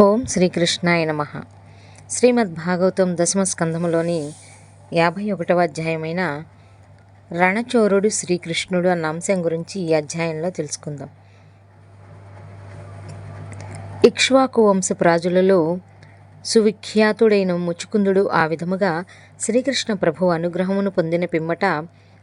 ఓం శ్రీకృష్ణాయ నమ. శ్రీమద్ భాగవతం దశమ స్కంధములోని యాభై ఒకటవ అధ్యాయమైన రణచోరుడు శ్రీకృష్ణుడు అన్న అంశం గురించి ఈ అధ్యాయంలో తెలుసుకుందాం. ఇక్ష్వాకు వంశపు రాజులలో సువిఖ్యాతుడైన ముచుకుందుడు ఆ విధముగా శ్రీకృష్ణ ప్రభు అనుగ్రహమును పొందిన పిమ్మట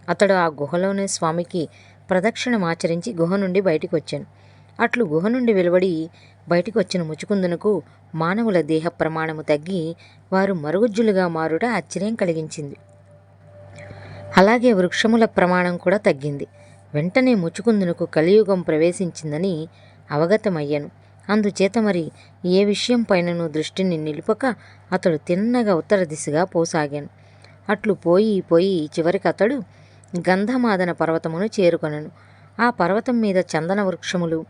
అతడు ఆ గుహలోనే స్వామికి ప్రదక్షిణమాచరించి గుహ నుండి బయటికి వచ్చాను అట్లు గుహ నుండి వెలువడి బయటికి వచ్చిన ముచుకుందునకు మానవుల దేహ ప్రమాణము తగ్గి వారు మరుగుజ్జులుగా మారుట ఆశ్చర్యం కలిగించింది. అలాగే వృక్షముల ప్రమాణం కూడా తగ్గింది. వెంటనే ముచుకుందునకు కలియుగం ప్రవేశించిందని అవగతమయ్యాను. అందుచేత మరి ఏ విషయం పైనను దృష్టిని నిలుపక అతడు తిన్నగా ఉత్తర దిశగా పోసాగాను. అట్లు పోయి పోయి చివరికి అతడు గంధమాదన పర్వతమును చేరుకొనెను. ఆ పర్వతం మీద చందన వృక్షములు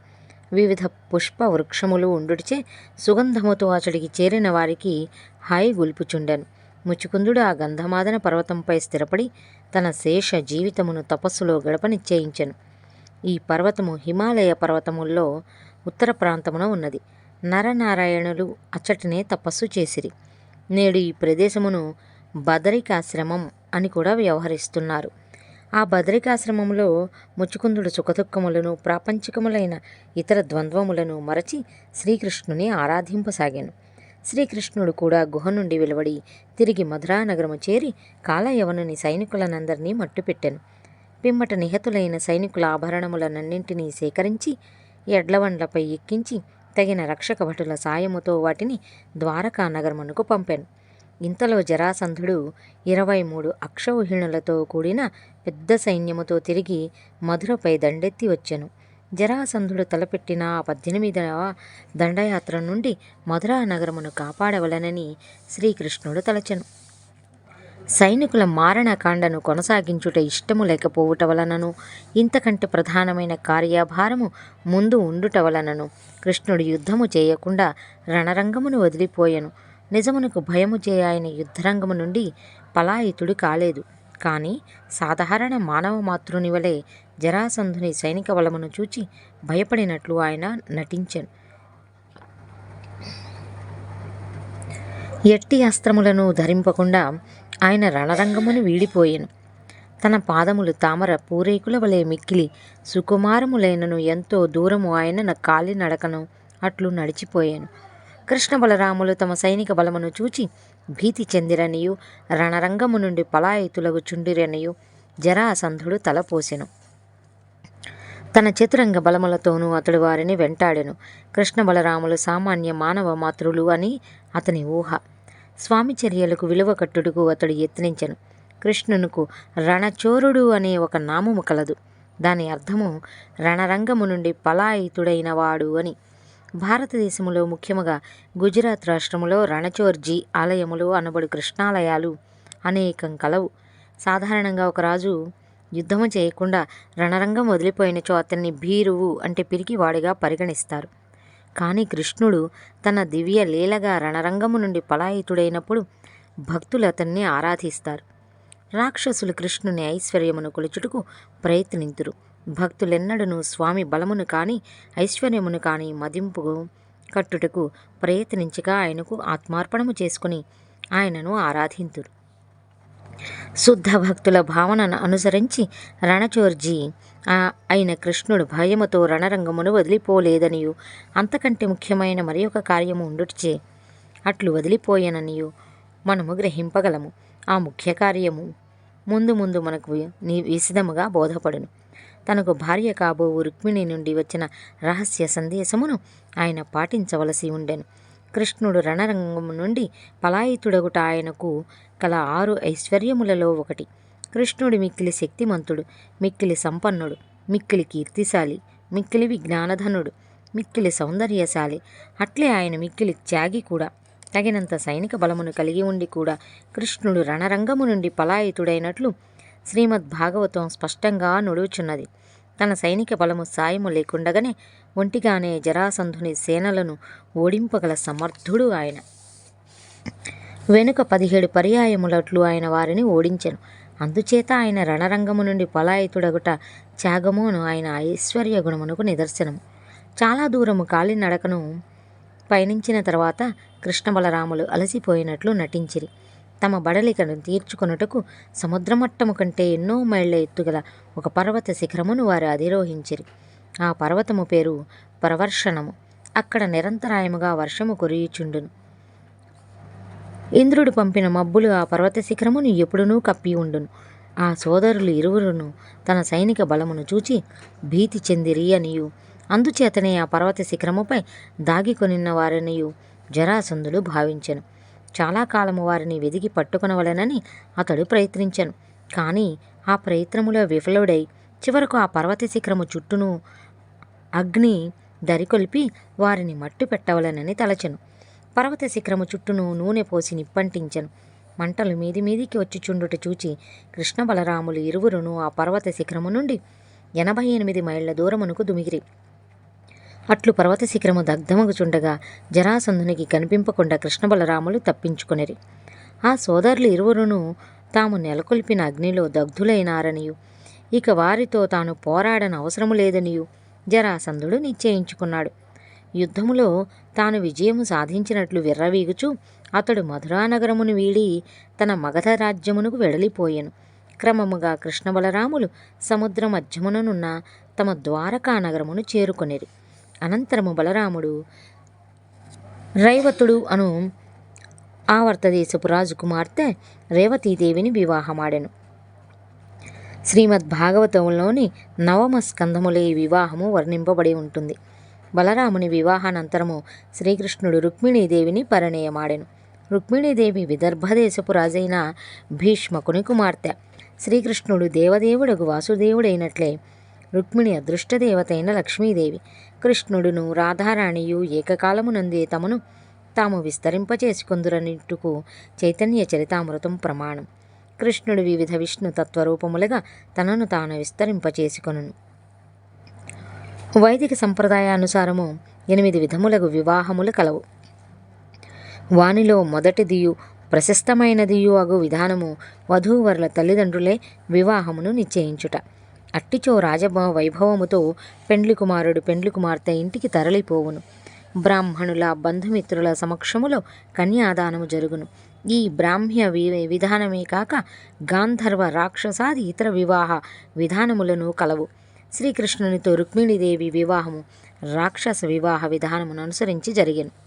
వివిధ పుష్ప వృక్షములు ఉండుటిచే సుగంధముతో అతడికి చేరిన వారికి హాయి గొల్పుచుండెను. ముచుకుందుడు ఆ గంధమాదన పర్వతంపై స్థిరపడి తన శేష జీవితమును తపస్సులో గడపనిశ్చయించెను ఈ పర్వతము హిమాలయ పర్వతముల్లో ఉత్తర ప్రాంతమున ఉన్నది. నరనారాయణులు అచ్చటనే తపస్సు చేసిరి. నేడు ఈ ప్రదేశమును బదరికాశ్రమం అని కూడా వ్యవహరిస్తున్నారు. ఆ బదరికాశ్రమంలో ముచుకుందుడు సుఖదుఖములను ప్రాపంచికములైన ఇతర ద్వంద్వములను మరచి శ్రీకృష్ణుని ఆరాధింపసాగాను. శ్రీకృష్ణుడు కూడా గుహ నుండి వెలువడి తిరిగి మధురా నగరము చేరి కాలయవనుని సైనికులనందరినీ మట్టుపెట్టాను. పిమ్మట నిహతులైన సైనికుల ఆభరణములనన్నింటినీ సేకరించి ఎడ్లవండ్లపై ఎక్కించి తగిన రక్షక భటుల సాయముతో వాటిని ద్వారకా నగరమునకు పంపాను. ఇంతలో జరాసంధుడు ఇరవై మూడు అక్షౌహిణులతో కూడిన పెద్ద సైన్యముతో తిరిగి మధురపై దండెత్తి వచ్చెను. జరాసంధుడు తలపెట్టిన ఆ పద్దెనిమిదవ దండయాత్ర నుండి మధురా నగరమును కాపాడవలనని శ్రీకృష్ణుడు తలచెను. సైనికుల మారణకాండను కొనసాగించుట ఇష్టము లేకపోవుట వలనను ఇంతకంటే ప్రధానమైన కార్యభారము ముందు ఉండుట వలనను కృష్ణుడు యుద్ధము చేయకుండా రణరంగమును వదిలిపోయెను. నిజమునకు భయము చే ఆయన యుద్ధరంగము నుండి పలాయితుడు కాలేదు. కానీ సాధారణ మానవ మాతృని వలె జరాసంధుని సైనిక బలమును చూచి భయపడినట్లు ఆయన నటించెను. ఎట్టి అస్త్రములను ధరింపకుండా ఆయన రణరంగమును వీడిపోయెను. తన పాదములు తామర పూరేకుల వలె మిక్కిలి సుకుమారములైనను ఎంతో దూరము ఆయన కాలి నడకను అట్లు నడిచిపోయాను. కృష్ణ బలరాములు తమ సైనిక బలమును చూచి భీతి చెందిరనియు రణరంగము నుండి పలాయితులకు చుండిరనియు జరాసంధుడు తలపోసెను. తన చతురంగ బలములతోనూ అతడు వారిని వెంటాడెను. కృష్ణ బలరాములు సామాన్య మానవ మాతృలు అని అతని ఊహ. స్వామి చర్యలకు విలువ కట్టుడుకు అతడు యత్నించెను. కృష్ణునుకు రణచోరుడు అనే ఒక నామము కలదు. దాని అర్థము రణరంగము నుండి పలాయితుడైన వాడు అని. భారతదేశంలో ముఖ్యముగా గుజరాత్ రాష్ట్రములో రణచోర్జీ ఆలయములు అనబడు కృష్ణాలయాలు అనేకం కలవు. సాధారణంగా ఒక రాజు యుద్ధము చేయకుండా రణరంగం వదిలిపోయినచో అతన్ని భీరువు అంటే పిరికివాడిగా పరిగణిస్తారు. కానీ కృష్ణుడు తన దివ్య లీలగా రణరంగము నుండి పలాయితుడైనప్పుడు భక్తులు అతన్ని ఆరాధిస్తారు. రాక్షసులు కృష్ణుని ఐశ్వర్యమును కొలుచుటకు ప్రయత్నింతురు. భక్తులెన్నడను స్వామి బలమును కాని ఐశ్వర్యమును కాని మదింపు కట్టుటకు ప్రయత్నించగా ఆయనకు ఆత్మార్పణము చేసుకుని ఆయనను ఆరాధింతురు. శుద్ధ భక్తుల భావనను అనుసరించి రణచోర్జీ అయిన కృష్ణుడు భయముతో రణరంగమును వదిలిపోలేదనియు. అంతకంటే ముఖ్యమైన మరి ఒక కార్యము ఉండుటచే అట్లు వదిలిపోయాననియు. మనము గ్రహింపగలము. ఆ ముఖ్య కార్యము ముందు ముందు మనకు నీ విశదముగా బోధపడును. తనకు భార్య కాబోవు రుక్మిణి నుండి వచ్చిన రహస్య సందేశమును ఆయన పాటించవలసి ఉండెను. కృష్ణుడు రణరంగము నుండి పలాయితుడగుట ఆయనకు కల ఆరు ఐశ్వర్యములలో ఒకటి. కృష్ణుడు మిక్కిలి శక్తిమంతుడు మిక్కిలి సంపన్నుడు మిక్కిలి కీర్తిశాలి మిక్కిలి విజ్ఞానధనుడు మిక్కిలి సౌందర్యశాలి. అట్లే ఆయన మిక్కిలి త్యాగి కూడా తగినంత సైనిక బలమును కలిగి ఉండి కూడా కృష్ణుడు రణరంగము నుండి పలాయితుడైనట్లు శ్రీమద్ భాగవతం స్పష్టంగా నుడుచున్నది. తన సైనిక బలము సాయము లేకుండగానే ఒంటిగానే జరాసంధుని సేనలను ఓడింపగల సమర్థుడు ఆయన. వెనుక పదిహేడు పర్యాయములట్లు ఆయన వారిని ఓడించెను. అందుచేత ఆయన రణరంగము నుండి పలాయితుడగుట త్యాగమును ఆయన ఐశ్వర్య గుణమునకు నిదర్శనము. చాలా దూరము కాలినడకను పయనించిన తర్వాత కృష్ణ బలరాములు అలసిపోయినట్లు నటించిరి. తమ బడలికను తీర్చుకొనుటకు సముద్రమట్టము కంటే ఎన్నో మైళ్ళ ఎత్తుగల ఒక పర్వత శిఖరమును వారు అధిరోహించిరి. ఆ పర్వతము పేరు ప్రవర్షణము అక్కడ నిరంతరాయముగా వర్షము కురియుచుండును. ఇంద్రుడు పంపిన మబ్బులు ఆ పర్వత శిఖరమును ఎప్పుడునూ కప్పి ఉండును. ఆ సోదరులు ఇరువురును తన సైనిక బలమును చూచి భీతి చెందిరి అనియు. అందుచేతనే ఆ పర్వత శిఖరముపై దాగికొనిన్న వారనియు జరాసందులు భావించెను. చాలా కాలము వారిని వెదిగి పట్టుకొనవలెనని అతడు ప్రయత్నించాను. కానీ ఆ ప్రయత్నములో విఫలుడై చివరకు ఆ పర్వత శిఖరము చుట్టూను అగ్ని దరికొల్పి వారిని మట్టు పెట్టవలనని తలచెను. పర్వత శిఖరము చుట్టూను నూనె పోసి నిప్పంటించెను. మంటలు మీది మీదికి వచ్చి చుండుట చూచి కృష్ణ బలరాములు ఇరువురును ఆ పర్వత శిఖరము నుండి ఎనభై ఎనిమిది మైళ్ళ దూరమునకు దుమిగిరి. అట్లు పర్వత శిఖరము దగ్ధమగుచుండగా జరాసంధునికి కనిపింపకుండా కృష్ణబలరాములు తప్పించుకొనిరి. ఆ సోదరులు ఇరువురును తాము నెలకొల్పిన అగ్నిలో దగ్ధులైనారనియు. ఇక వారితో తాను పోరాడన అవసరము లేదనియు జరాసంధుడు నిశ్చయించుకున్నాడు. యుద్ధములో తాను విజయము సాధించినట్లు విర్రవీగుచు అతడు మధురానగరమును వీడి తన మగధ రాజ్యమునకు వెడలిపోయెను. క్రమముగా కృష్ణ బలరాములు సముద్ర మధ్యముననున్న తమ ద్వారకా నగరమును చేరుకొనిరి. అనంతరము బలరాముడు రైవతుడు అను ఆవర్తదేశపు రాజు కుమార్తె రేవతీదేవిని వివాహమాడెను. శ్రీమద్ భాగవతంలోని నవమ స్కంధములే ఈ వివాహము వర్ణింపబడి ఉంటుంది. బలరాముని వివాహానంతరము శ్రీకృష్ణుడు రుక్మిణీదేవిని పరిణయమాడెను. రుక్మిణీదేవి విదర్భదేశపు రాజైన భీష్మకుని కుమార్తె. శ్రీకృష్ణుడు దేవదేవుడకు వాసుదేవుడైనట్లే రుక్మిణి అదృష్టదేవతైన లక్ష్మీదేవి. కృష్ణుడును రాధారాణియు ఏకకాలమునందే తమను తాము విస్తరింపచేసుకొందురనిట్టుకు చైతన్య చరితామృతం ప్రమాణం. కృష్ణుడు వివిధ విష్ణు తత్వరూపములుగా తనను తాను విస్తరింపచేసుకొనును. వైదిక సంప్రదాయానుసారము ఎనిమిది విధములకు వివాహములు కలవు. వానిలో మొదటిదియు ప్రశస్తమైనదియు అగు విధానము వధూవరుల తల్లిదండ్రులే వివాహమును నిశ్చయించుట. అట్టిచో రాజభ వైభవముతో పెండ్లి కుమారుడు పెండ్లి కుమార్తె ఇంటికి తరలిపోవును. బ్రాహ్మణుల బంధుమిత్రుల సమక్షములో కన్యాదానము జరుగును. ఈ బ్రాహ్మ్య వి విధానమే కాక గాంధర్వ రాక్షసాది ఇతర వివాహ విధానములను కలవు. శ్రీకృష్ణునితో రుక్మిణీదేవి వివాహము రాక్షస వివాహ విధానమును అనుసరించి జరిగాను.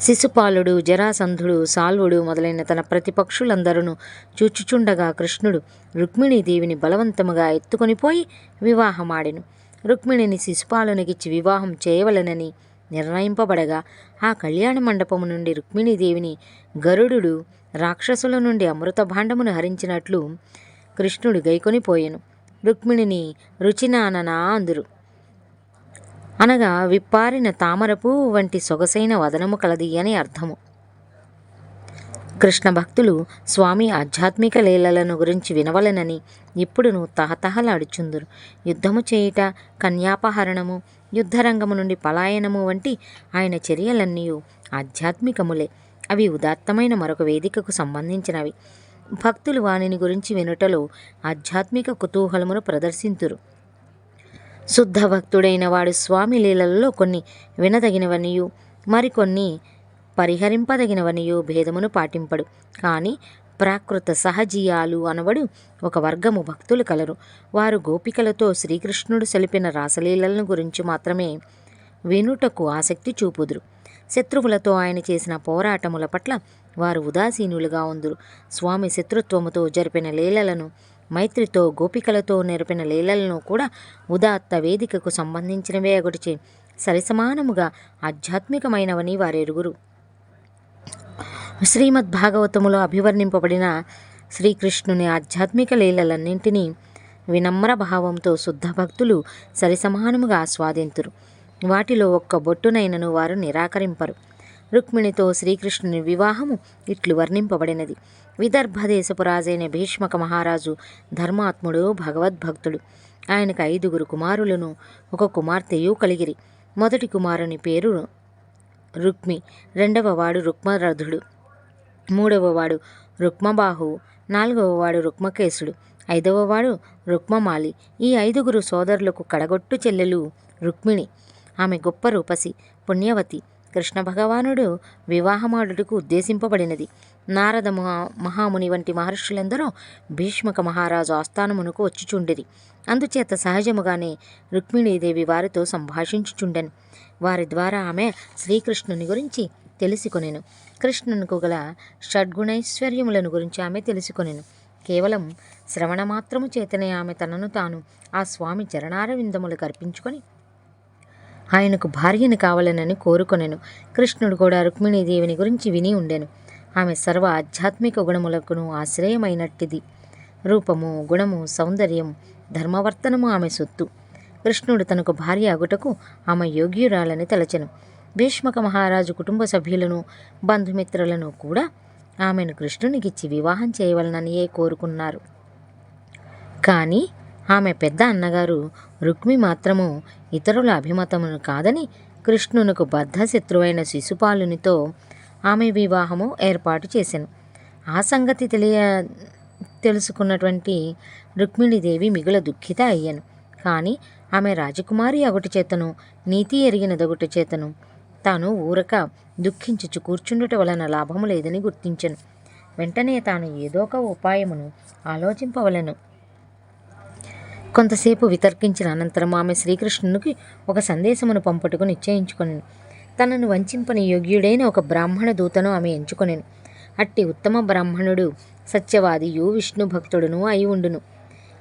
శిశుపాలుడు జరాసంధుడు సాల్వుడు మొదలైన తన ప్రతిపక్షులందరూ చూచుచుండగా కృష్ణుడు రుక్మిణీదేవిని బలవంతముగా ఎత్తుకొని పోయి వివాహమాడెను. రుక్మిణిని శిశుపాలునికిచ్చి వివాహం చేయవలెనని నిర్ణయింపబడగా ఆ కళ్యాణ మండపము నుండి రుక్మిణీదేవిని గరుడు రాక్షసుల నుండి అమృత భాండమును హరించినట్లు కృష్ణుడు గైకొనిపోయెను రుక్మిణిని రుచినాననా అందురు. అనగా విప్పారిన తామరపు వంటి సొగసైన వదనము కలది అని అర్థము. కృష్ణ భక్తులు స్వామి ఆధ్యాత్మిక లీలలను గురించి వినవలెనని ఇప్పుడును తహతహలాడుచుందురు. యుద్ధము చేయుట కన్యాపహరణము యుద్ధరంగము నుండి పలాయనము వంటి ఆయన చర్యలన్నీ ఆధ్యాత్మికములే. అవి ఉదాత్తమైన మరొక వేదికకు సంబంధించినవి. భక్తులు వానిని గురించి వినుటలో ఆధ్యాత్మిక కుతూహలమును ప్రదర్శింతురు. శుద్ధ భక్తుడైన వాడు స్వామి లీలలలో కొన్ని వినదగినవనియు మరికొన్ని పరిహరింపదగినవనియు భేదమును పాటింపడు. కానీ ప్రాకృత సహజీయాలు అనబడు ఒక వర్గము భక్తులు కలరు. వారు గోపికలతో శ్రీకృష్ణుడు సెలిపిన రాసలీలలను గురించి మాత్రమే వినుటకు ఆసక్తి చూపుదురు. శత్రువులతో ఆయన చేసిన పోరాటముల పట్ల వారు ఉదాసీనులుగా ఉందురు. స్వామి శత్రుత్వముతో జరిపిన లీలలను మైత్రితో గోపికలతో నెరపిన లీలలను కూడా ఉదాత్త వేదికకు సంబంధించినవే అగుడిచి సరిసమానముగా ఆధ్యాత్మికమైనవని వారెరుగురు. శ్రీమద్ భాగవతములో అభివర్ణింపబడిన శ్రీకృష్ణుని ఆధ్యాత్మిక లీలలన్నింటినీ వినమ్ర భావంతో శుద్ధ భక్తులు సరిసమానముగా ఆస్వాదింతురు. వాటిలో ఒక్క బొట్టునైనను వారు నిరాకరింపరు. రుక్మిణితో శ్రీకృష్ణుని వివాహము ఇట్లు వర్ణింపబడినది. విదర్భ దేశపు రాజైన భీష్మక మహారాజు ధర్మాత్ముడు భగవద్భక్తుడు. ఆయనకు ఐదుగురు కుమారులను ఒక కుమార్తెయు కలిగిరి. మొదటి కుమారుని పేరు రుక్మి రెండవ వాడు రుక్మరథుడు మూడవ వాడు రుక్మబాహు నాలుగవ వాడు రుక్మకేశుడు ఐదవ వాడు రుక్మమాలి. ఈ ఐదుగురు సోదరులకు కడగొట్టు చెల్లెలు రుక్మిణి. ఆమె గొప్ప రూపసి పుణ్యవతి కృష్ణ భగవానుడు వివాహమాడుటకు ఉద్దేశింపబడినది. నారద మహా- మహాముని వంటి మహర్షులందరూ భీష్మక మహారాజు ఆస్థానమునకు వచ్చిచుండిరి. అందుచేత సహజముగానే రుక్మిణీదేవి వారితో సంభాషించుచుండెను. వారి ద్వారా ఆమె శ్రీకృష్ణుని గురించి తెలుసుకొనెను. కృష్ణునికు గల షడ్గుణైశ్వర్యములను గురించి ఆమె తెలుసుకొనెను. కేవలం శ్రవణ మాత్రము చేతనే ఆమె తనను తాను ఆ స్వామి చరణారవిందములు కర్పించుకొని ఆయనకు భార్యను కావాలనని కోరుకొనెను. కృష్ణుడు కూడా రుక్మిణీదేవిని గురించి విని ఉండెను. ఆమె సర్వ ఆధ్యాత్మిక గుణములకును ఆశ్రయమైనట్టిది. రూపము గుణము సౌందర్యం ధర్మవర్తనము ఆమె సొత్తు. కృష్ణుడు తనకు భార్య అగుటకు ఆమె యోగ్యురాలని తలచెను. భీష్మక మహారాజు కుటుంబ సభ్యులను బంధుమిత్రులను కూడా ఆమెను కృష్ణునికిచ్చి వివాహం చేయవలననియే కోరుకున్నారు. కానీ ఆమె పెద్ద అన్నగారు రుక్మి మాత్రము ఇతరుల అభిమతమును కాదని కృష్ణునకు బద్ధశత్రువైన శిశుపాలునితో ఆమె వివాహము ఏర్పాటు చేశాను ఆ సంగతి తెలియ తెలుసుకున్నటువంటి రుక్మిణీదేవి మిగుల దుఃఖిత అయ్యాను. కానీ ఆమె రాజకుమారి అగుటి చేతను నీతి ఎరిగినదొకటి చేతను తాను ఊరక దుఃఖించుచు కూర్చుండుట వలన లాభము లేదని గుర్తించను. వెంటనే తాను ఏదో ఒక ఉపాయమును ఆలోచింపవలను. కొంతసేపు వితర్కించిన అనంతరం ఆమె శ్రీకృష్ణునికి ఒక సందేశమును పంపుటకు నిశ్చయించుకొనెను. తనను వంచింపని యోగ్యుడైన ఒక బ్రాహ్మణ దూతను ఆమె ఎంచుకొనెను. అట్టి ఉత్తమ బ్రాహ్మణుడు సత్యవాదియు విష్ణు భక్తుడును అయి ఉండును.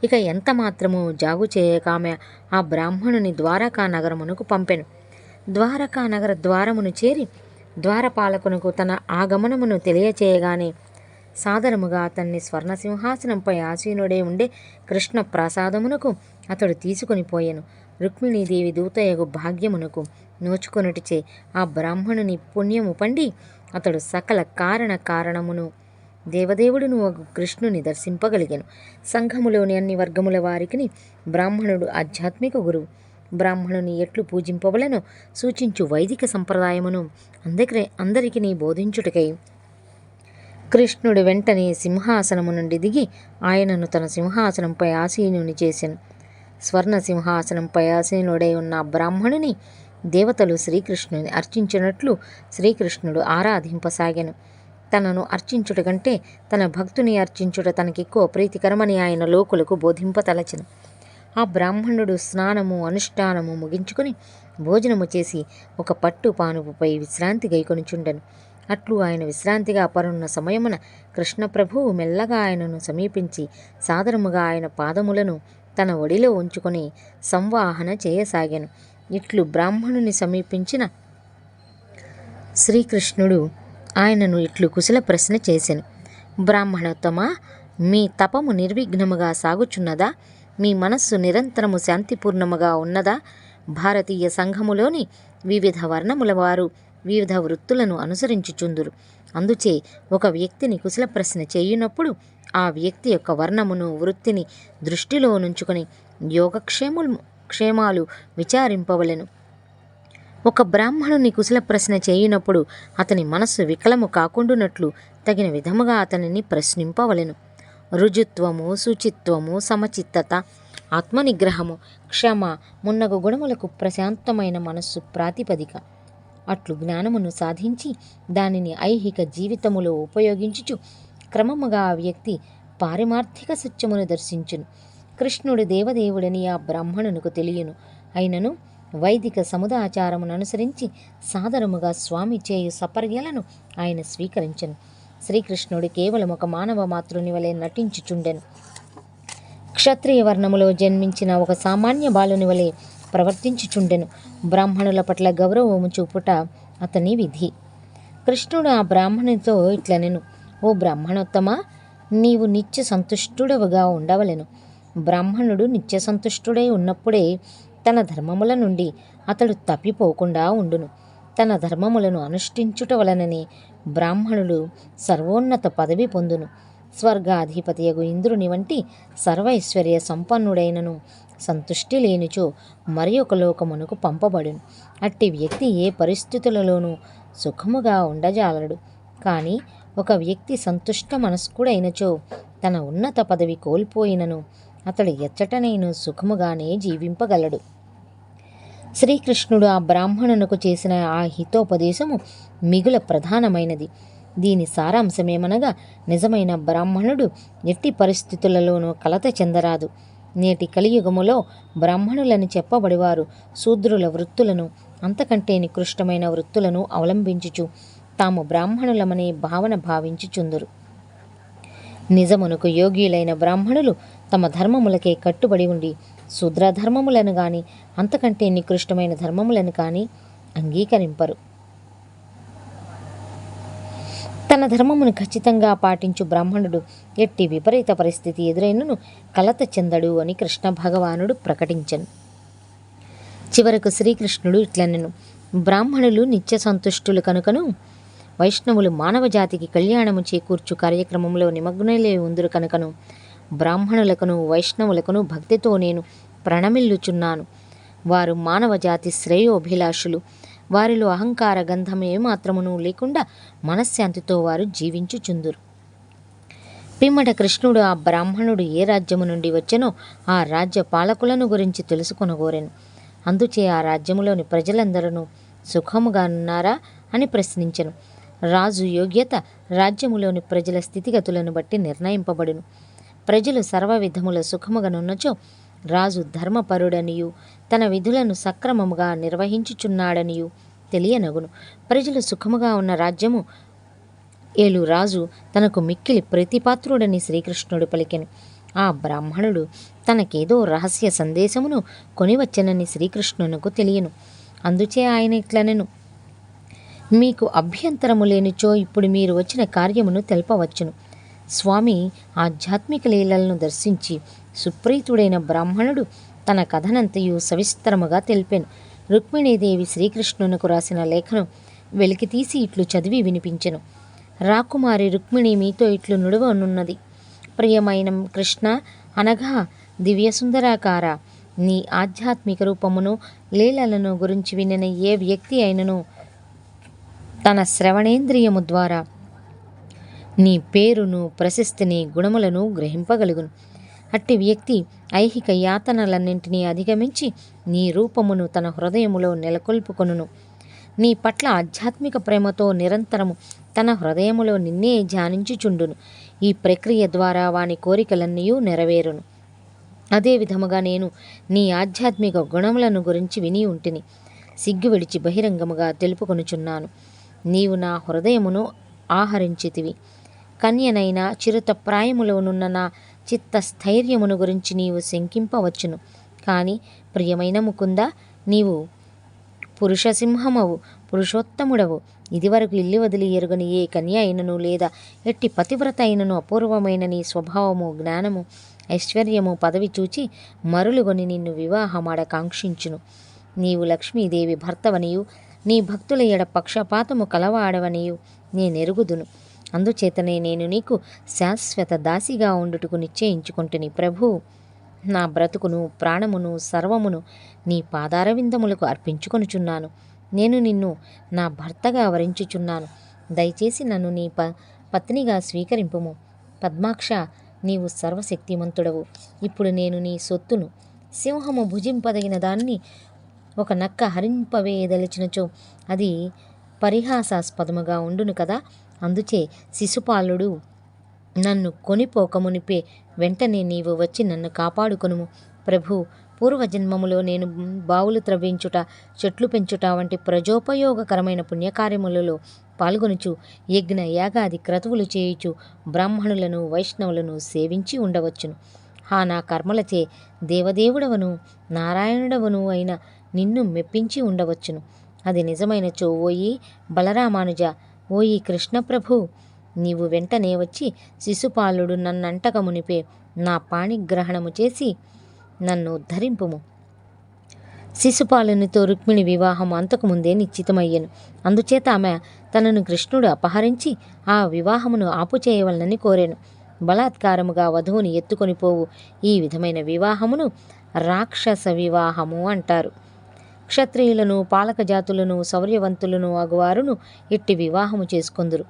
ఇక ఎంత మాత్రము జాగు చేయక ఆమె ఆ బ్రాహ్మణుని ద్వారకా నగరమునకు పంపెను. ద్వారకా నగర ద్వారమును చేరి ద్వారపాలకునకు తన ఆగమనమును తెలియచేయగానే సాదరముగా అతన్ని స్వర్ణసింహాసనంపై ఆసీనుడే ఉండే కృష్ణ ప్రసాదమునకు అతడు తీసుకొని పోయెను. రుక్మిణీదేవి దూతయగు భాగ్యమునకు నోచుకొనుటిచే ఆ బ్రాహ్మణుని పుణ్యము పండి అతడు సకల కారణ కారణమును దేవదేవుడును ఒక కృష్ణుని దర్శింపగలిగాను. సంఘములోని అన్ని వర్గముల వారికి బ్రాహ్మణుడు ఆధ్యాత్మిక గురువు. బ్రాహ్మణుని ఎట్లు పూజింపవలను సూచించు వైదిక సంప్రదాయమును అందరి అందరికీ బోధించుటకై కృష్ణుడు వెంటనే సింహాసనము నుండి దిగి ఆయనను తన సింహాసనంపై ఆసీనుని చేశాను స్వర్ణ సింహాసనంపై ఆసీనుడై ఉన్న బ్రాహ్మణుని దేవతలు శ్రీకృష్ణుని అర్చించినట్లు శ్రీకృష్ణుడు ఆరాధింపసాగాను. తనను అర్చించుట కంటే తన భక్తుని అర్చించుట తనకెక్కువ ప్రీతికరమని ఆయన లోకులకు బోధింపతలచను. ఆ బ్రాహ్మణుడు స్నానము అనుష్ఠానము ముగించుకొని భోజనము చేసి ఒక పట్టు పానుపుపై విశ్రాంతి గైకొనుచుండెను. అట్లు ఆయన విశ్రాంతిగా పరున్న సమయమున కృష్ణప్రభువు మెల్లగా ఆయనను సమీపించి సాదరముగా ఆయన పాదములను తన ఒడిలో ఉంచుకొని సంవాహన చేయసాగాను. ఇట్లు బ్రాహ్మణుని సమీపించిన శ్రీకృష్ణుడు ఆయనను ఇట్లు కుశల ప్రశ్న చేశాను బ్రాహ్మణోత్తమ మీ తపము నిర్విఘ్నముగా సాగుచున్నదా? మీ మనస్సు నిరంతరము శాంతిపూర్ణముగా ఉన్నదా? భారతీయ సంఘములోని వివిధ వర్ణముల వారు వివిధ వృత్తులను అనుసరించుచుందురు. అందుచే ఒక వ్యక్తిని కుశల ప్రశ్న చేయునప్పుడు ఆ వ్యక్తి యొక్క వర్ణమును వృత్తిని దృష్టిలో నుంచుకొని యోగక్షేములు క్షేమాలు విచారింపవలెను. ఒక బ్రాహ్మణుని కుశల ప్రశ్న చేయునప్పుడు అతని మనస్సు వికలము కాకుండునట్లు తగిన విధముగా అతనిని ప్రశ్నింపవలెను. రుజుత్వము శుచిత్వము సమచిత్తత ఆత్మనిగ్రహము క్షమ మున్నగు గుణములకు ప్రశాంతమైన మనస్సు ప్రాతిపదిక. అట్లు జ్ఞానమును సాధించి దానిని ఐహిక జీవితములో ఉపయోగించుచు క్రమముగా ఆ వ్యక్తి పారిమార్థిక సత్యమును దర్శించును. కృష్ణుడు దేవదేవుడని ఆ బ్రాహ్మణునికి తెలియను. అయినను వైదిక సముదాచారమును అనుసరించి సాదరముగా స్వామి చేయు సపర్యలను ఆయన స్వీకరించను. శ్రీకృష్ణుడు కేవలం ఒక మానవ మాతృని వలె నటించుచుండెను. క్షత్రియ వర్ణములో జన్మించిన ఒక సామాన్య బాలుని వలె ప్రవర్తించుచుండెను. బ్రాహ్మణుల పట్ల గౌరవము చూపుట అతని విధి. కృష్ణుడు ఆ బ్రాహ్మణునితో ఇట్లనెను ఓ బ్రాహ్మణోత్తమ నీవు నిత్య సంతుష్టుడవుగా ఉండవలెను. బ్రాహ్మణుడు నిత్య సంతుష్టుడై ఉన్నప్పుడే తన ధర్మముల నుండి అతడు తప్పిపోకుండా ఉండును. తన ధర్మములను అనుష్ఠించుట వలననే బ్రాహ్మణుడు సర్వోన్నత పదవి పొందును. స్వర్గాధిపతియగు ఇంద్రుని వంటి సర్వైశ్వర్య సంపన్నుడైనను సంతుష్టి లేనిచో మరి ఒక లోకమునకు పంపబడును. అట్టి వ్యక్తి ఏ పరిస్థితులలోనూ సుఖముగా ఉండజాలడు. కానీ ఒక వ్యక్తి సంతుష్ట మనస్కుడైనచో తన ఉన్నత పదవి కోల్పోయినను అతడు ఎచ్చటనైను సుఖముగానే జీవింపగలడు. శ్రీకృష్ణుడు ఆ బ్రాహ్మణునకు చేసిన ఆ హితోపదేశము మిగుల ప్రధానమైనది. దీని సారాంశమేమనగా నిజమైన బ్రాహ్మణుడు ఎట్టి పరిస్థితులలోనూ కలత చెందరాదు. నేటి కలియుగములో బ్రాహ్మణులని చెప్పబడివారు శూద్రుల వృత్తులను అంతకంటే నికృష్టమైన వృత్తులను అవలంబించుచు తాము బ్రాహ్మణులమనే భావన భావించుచుందురు. నిజమునకు యోగ్యులైన బ్రాహ్మణులు తమ ధర్మములకే కట్టుబడి ఉండి శూద్రధర్మములను గాని అంతకంటే నికృష్టమైన ధర్మములను కానీ అంగీకరింపరు. తన ధర్మమును ఖచ్చితంగా పాటించు బ్రాహ్మణుడు ఎట్టి విపరీత పరిస్థితి ఎదురైనను కలత చెందడు అని కృష్ణ భగవానుడు ప్రకటించను. చివరకు శ్రీకృష్ణుడు ఇట్లనెను. బ్రాహ్మణులు నిత్య సంతుష్టులు కనుకను వైష్ణవులు మానవ జాతికి కళ్యాణము చేకూర్చు కార్యక్రమంలో నిమగ్నలే ఉందురు కనుకను. బ్రాహ్మణులకును వైష్ణవులకును భక్తితో నేను ప్రణమిల్లుచున్నాను. వారు మానవ జాతి శ్రేయోభిలాషులు. వారిలో అహంకార గంధం ఏమాత్రమును లేకుండా మనశ్శాంతితో వారు జీవించుచుందురు. పిమ్మట కృష్ణుడు ఆ బ్రాహ్మణుడు ఏ రాజ్యము నుండి వచ్చెనో ఆ రాజ్య పాలకులను గురించి తెలుసుకొనగోరెను. అందుచే ఆ రాజ్యములోని ప్రజలందరూ సుఖముగానున్నారా అని ప్రశ్నించెను. రాజు యోగ్యత రాజ్యములోని ప్రజల స్థితిగతులను బట్టి నిర్ణయింపబడును. ప్రజలు సర్వవిధముల సుఖముగానున్నచో రాజు ధర్మపరుడనియు తన విధులను సక్రమముగా నిర్వహించుచున్నాడనియు తెలియనగును. ప్రజలు సుఖముగా ఉన్న రాజ్యము ఏలు రాజు తనకు మిక్కిలి ప్రతిపాత్రుడని శ్రీకృష్ణుడు పలికెను. ఆ బ్రాహ్మణుడు తనకేదో రహస్య సందేశమును కొనివచ్చనని శ్రీకృష్ణునకు తెలియను. అందుచే ఆయన ఇట్లనెను. మీకు అభ్యంతరము లేనిచో ఇప్పుడు మీరు వచ్చిన కార్యమును తెలపవచ్చును. స్వామి ఆధ్యాత్మిక లీలలను దర్శించి సుప్రీతుడైన బ్రాహ్మణుడు తన కథనంతయు సవిస్తరముగా తెలిపాను. రుక్మిణీదేవి శ్రీకృష్ణునకు రాసిన లేఖను వెలికితీసి ఇట్లు చదివి వినిపించెను. రాకుమారి రుక్మిణి మీతో ఇట్లు నుడవనున్నది. ప్రియమైన కృష్ణ అనగా దివ్యసుందరాకార నీ ఆధ్యాత్మిక రూపమును లీలలను గురించి వినిన ఏ వ్యక్తి అయినను తన శ్రవణేంద్రియము ద్వారా నీ పేరును ప్రశస్తిని గుణములను గ్రహింపగలుగును. అట్టి వ్యక్తి ఐహిక యాతనలన్నింటినీ అధిగమించి నీ రూపమును తన హృదయములో నెలకొల్పుకొనును. నీ పట్ల ఆధ్యాత్మిక ప్రేమతో నిరంతరము తన హృదయములో నిన్నే ధ్యానించుచుండును. ఈ ప్రక్రియ ద్వారా వాని కోరికలన్నీ నెరవేరును. అదే విధముగా నేను నీ ఆధ్యాత్మిక గుణములను గురించి విని ఉంటిని. సిగ్గు విడిచి బహిరంగముగా తెలుపుకొనుచున్నాను. నీవు నా హృదయమును ఆహరించితివి. కన్యనైన చిరుత ప్రాయములోనున్న నా చిత్త స్థైర్యమును గురించి నీవు శంకింపవచ్చును. కానీ ప్రియమైన ముకుంద నీవు పురుషసింహమవు పురుషోత్తముడవు. ఇదివరకు ఇల్లు వదిలి ఎరుగని ఏ కన్య అయినను లేదా ఎట్టి పతివ్రత అయినను అపూర్వమైన నీ స్వభావము జ్ఞానము ఐశ్వర్యము పదవి చూచి మరులుగొని నిన్ను వివాహమాడ కాంక్షించును. నీవు లక్ష్మీదేవి భర్తవనియు నీ భక్తుల ఎడ పక్షపాతము కలవాడవనియు నేనెరుగుదును. అందుచేతనే నేను నీకు శాశ్వత దాసిగా ఉండుటకు నిశ్చయించుకుంటుని ప్రభు. నా బ్రతుకును ప్రాణమును సర్వమును నీ పాదారవిందములకు అర్పించుకొనుచున్నాను. నేను నిన్ను నా భర్తగా వరించుచున్నాను. దయచేసి నన్ను నీ ప పత్నిగా స్వీకరింపుము. పద్మాక్ష నీవు సర్వశక్తిమంతుడవు. ఇప్పుడు నేను నీ సొత్తును సింహము భుజింపదగిన దాన్ని ఒక నక్క హరింపవేయదలిచినచో అది పరిహాసాస్పదముగా ఉండును కదా? అందుచే శిశుపాలుడు నన్ను కొనిపోకమునిపే వెంటనే నీవు వచ్చి నన్ను కాపాడుకొనుము. ప్రభు పూర్వజన్మములో నేను బావులు త్రవ్వించుట చెట్లు పెంచుట వంటి ప్రజోపయోగకరమైన పుణ్యకార్యములలో పాల్గొనుచు యజ్ఞ యాగాది క్రతువులు చేయుచు బ్రాహ్మణులను వైష్ణవులను సేవించి ఉండవచ్చును. హా నా కర్మలచే దేవదేవుడవను నారాయణుడవను అయిన నిన్ను మెప్పించి ఉండవచ్చును. అది నిజమైనచో ఓయి బలరామానుజ ఓయి కృష్ణప్రభు నీవు వెంటనే వచ్చి శిశుపాలుడు నన్నంటక మునిపే నా పాణిగ్రహణము చేసి నన్ను ఉద్ధరింపుము. శిశుపాలునితో రుక్మిణి వివాహం అంతకుముందే నిశ్చితమయ్యను. అందుచేత ఆమె తనను కృష్ణుడు అపహరించి ఆ వివాహమును ఆపు చేయవలనని కోరాను. బలాత్కారముగా వధువుని ఎత్తుకొని పోవు. ఈ విధమైన వివాహమును రాక్షస వివాహము అంటారు. క్షత్రియులను పాలక జాతులను శౌర్యవంతులను అగువారును ఇట్టి వివాహము చేసుకొందురు.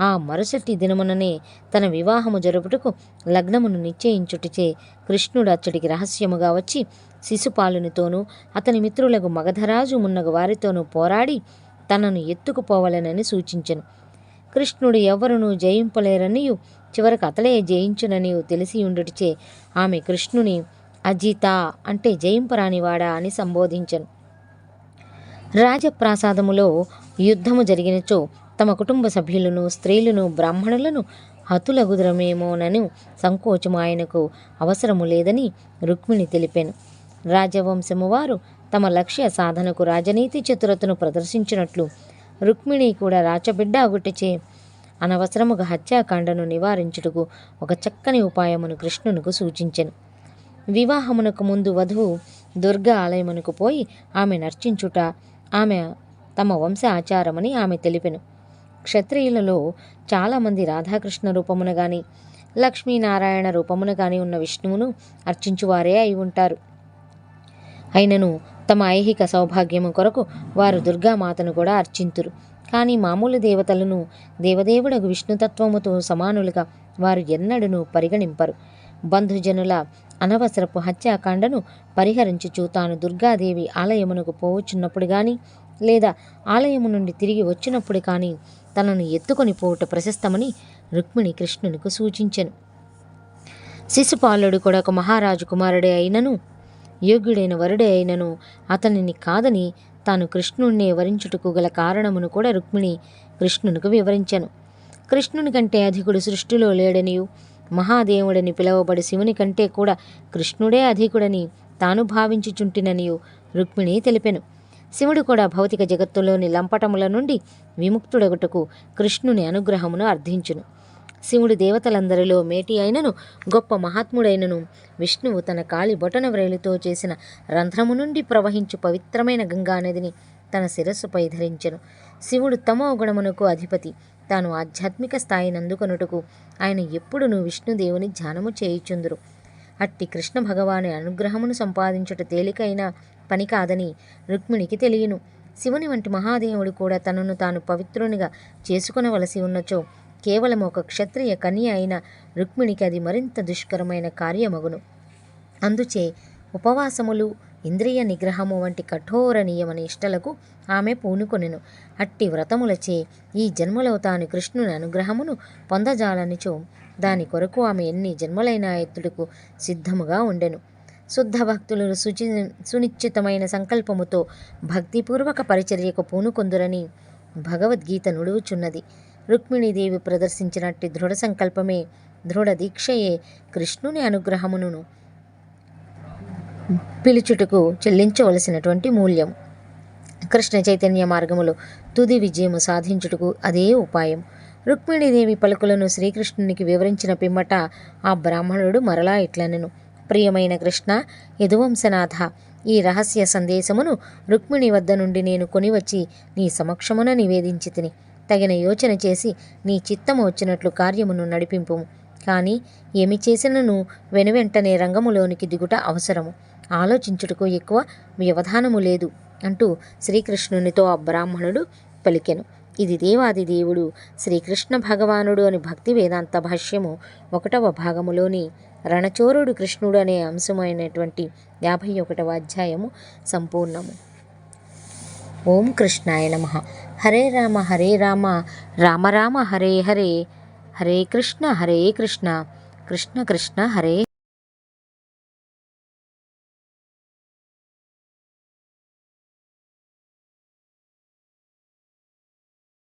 ఆ మరుసటి దినముననే తన వివాహము జరుపుటకు లగ్నమును నిశ్చయించుటచే కృష్ణుడు అచ్చడికి రహస్యముగా వచ్చి శిశుపాలునితోనూ అతని మిత్రులకు మగధరాజు మున్నగు వారితోనూ పోరాడి తనను ఎత్తుకుపోవలనని సూచించను. కృష్ణుడు ఎవరునూ జయింపలేరనియు చివరకు అతలే జయించుననియు తెలిసి ఉండుటిచే ఆమె కృష్ణుని అజిత అంటే జయింపరానివాడా అని సంబోధించను. రాజప్రాసాదములో యుద్ధము జరిగినచో తమ కుటుంబ సభ్యులను స్త్రీలను బ్రాహ్మణులను హతులగుదరమేమోనను సంకోచము ఆయనకు అవసరము లేదని రుక్మిణి తెలిపాను. రాజవంశము వారు తమ లక్ష్య సాధనకు రాజనీతి చతురతను ప్రదర్శించినట్లు రుక్మిణి కూడా రాచబిడ్డ అగుటచే అనవసరముగా హత్యాకాండను నివారించుటకు ఒక చక్కని ఉపాయమును కృష్ణునికి సూచించెను. వివాహమునకు ముందు వధువు దుర్గా ఆలయమునకు పోయి ఆమె నర్చించుట ఆమె తమ వంశ ఆచారమని ఆమె తెలిపెను. క్షత్రియులలో చాలామంది రాధాకృష్ణ రూపమున గాని లక్ష్మీనారాయణ రూపమున గాని ఉన్న విష్ణువును అర్చించువారే అయి ఉంటారు. అయినను తమ ఐహిక సౌభాగ్యము కొరకు వారు దుర్గామాతను కూడా అర్చింతురు. కానీ మామూలు దేవతలను దేవదేవుడకు విష్ణుతత్వముతో సమానులుగా వారు ఎన్నడను పరిగణింపరు. బంధుజనుల అనవసరపు హత్యాకాండను పరిహరించుచు తాను దుర్గాదేవి ఆలయమునకు పోవచ్చున్నప్పుడు గాని లేదా ఆలయము నుండి తిరిగి వచ్చినప్పుడు కానీ తనను ఎత్తుకొని పోవుట ప్రశస్తమని రుక్మిణి కృష్ణునికి సూచించెను. శిశుపాలుడు కూడా ఒక మహారాజు కుమారుడే అయినను యోగ్యుడైన వరుడే అయినను అతనిని కాదని తాను కృష్ణుణ్ణి వరించుటకు గల కారణమును కూడా రుక్మిణి కృష్ణునికి వివరించాను. కృష్ణుని కంటే అధికుడు సృష్టిలో లేడనియు మహాదేవుడని పిలువబడి శివుని కంటే కూడా కృష్ణుడే అధికుడని తాను భావించుచుంటిననియు రుక్మిణి తెలిపెను. శివుడు కూడా భౌతిక జగత్తులోని లంపటముల నుండి విముక్తుడగుటకు కృష్ణుని అనుగ్రహమును అర్థించును శివుడు దేవతలందరిలో మేటి అయినను గొప్ప మహాత్ముడైనను విష్ణువు తన కాలి బొటన వ్రేలుతో చేసిన రంధ్రము నుండి ప్రవహించు పవిత్రమైన గంగా నదిని తన శిరస్సుపై ధరించెను. శివుడు తమో గుణమునకు అధిపతి. తాను ఆధ్యాత్మిక స్థాయినందుకొనుటకు ఆయన ఎప్పుడును విష్ణుదేవుని ధ్యానము చేయుచుందురు. అట్టి కృష్ణ భగవాని అనుగ్రహమును సంపాదించుట తేలికైన పని కాదని రుక్మిణికి తెలియను. శివుని వంటి మహాదేవుడు కూడా తనను తాను పవిత్రునిగా చేసుకునవలసి ఉన్నచో కేవలం ఒక క్షత్రియ కన్య అయిన రుక్మిణికి అది మరింత దుష్కరమైన కార్యమగును. అందుచే ఉపవాసములు ఇంద్రియ నిగ్రహము వంటి కఠోర నియమ నిష్టలకు ఆమె పూనుకొనెను. అట్టి వ్రతములచే ఈ జన్మలో తాను కృష్ణుని అనుగ్రహమును పొందజాలనిచో దాని కొరకు ఆమె ఎన్ని జన్మలైన ఎత్తుడుకు సిద్ధముగా ఉండెను. శుద్ధ భక్తులు సుచి సునిశ్చితమైన సంకల్పముతో భక్తిపూర్వక పరిచర్యకు పూనుకొందురని భగవద్గీత నుడువుచున్నది. రుక్మిణీదేవి ప్రదర్శించినట్టి దృఢ సంకల్పమే దృఢ దీక్షయే కృష్ణుని అనుగ్రహమును పిలుచుటకు చెల్లించవలసినటువంటి మూల్యం. కృష్ణ చైతన్య మార్గములో తుది విజయము సాధించుటకు అదే ఉపాయం. రుక్మిణీదేవి పలుకులను శ్రీకృష్ణునికి వివరించిన పిమ్మట ఆ బ్రాహ్మణుడు మరలా ఇట్లనెను. ప్రియమైన కృష్ణ యదువంశనాథ ఈ రహస్య సందేశమును రుక్మిణి వద్ద నుండి నేను కొనివచ్చి నీ సమక్షమున నివేదించి తిని తగిన యోచన చేసి నీ చిత్తము వచ్చినట్లు కార్యమును నడిపింపుము. కానీ ఏమి చేసినను వెనువెంటనే రంగములోనికి దిగుట అవసరము. ఆలోచించుటకు ఎక్కువ వ్యవధానము లేదు అంటూ శ్రీకృష్ణునితో ఆ బ్రాహ్మణుడు పలికెను. ఇది దేవాది దేవుడు శ్రీకృష్ణ భగవానుడు అని భక్తి వేదాంత భాష్యము ఒకటవ భాగములోని రణచోరుడు కృష్ణుడు అనే అంశమైనటువంటి యాభై ఒకటవ అధ్యాయము సంపూర్ణము. ఓం కృష్ణాయ నమ. హరే రామ హరే రామ రామ రామ హరే హరే హరే కృష్ణ హరే కృష్ణ కృష్ణ కృష్ణ హరే